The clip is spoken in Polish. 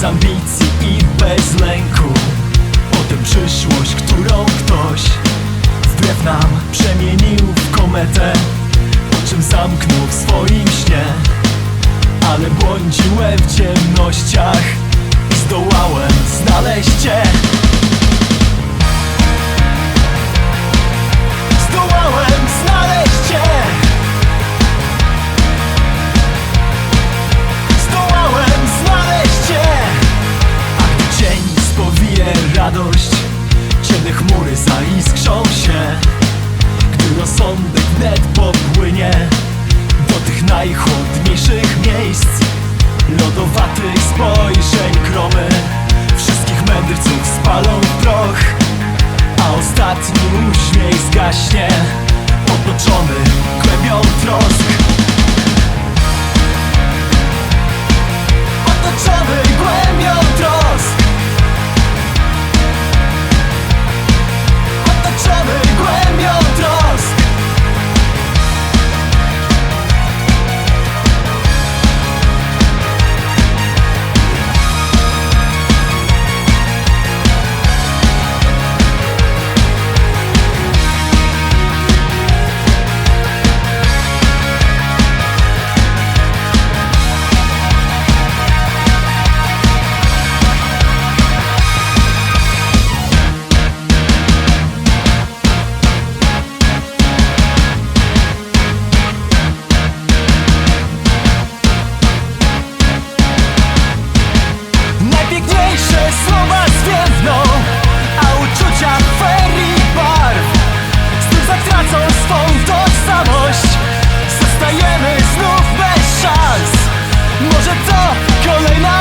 bez ambicji i bez lęku. Potem przyszłość, którą ktoś wbrew nam przemienił w kometę Po czym zamknął w swoim śnie. Ale błądziłem w ciemnościach Kiedy chmury zaiskrzą się Gdy rozsądek net popłynie. Do tych najchłodniejszych miejsc Lodowatych spojrzeń kromy. Wszystkich mędrców spalą w proch. co kolejna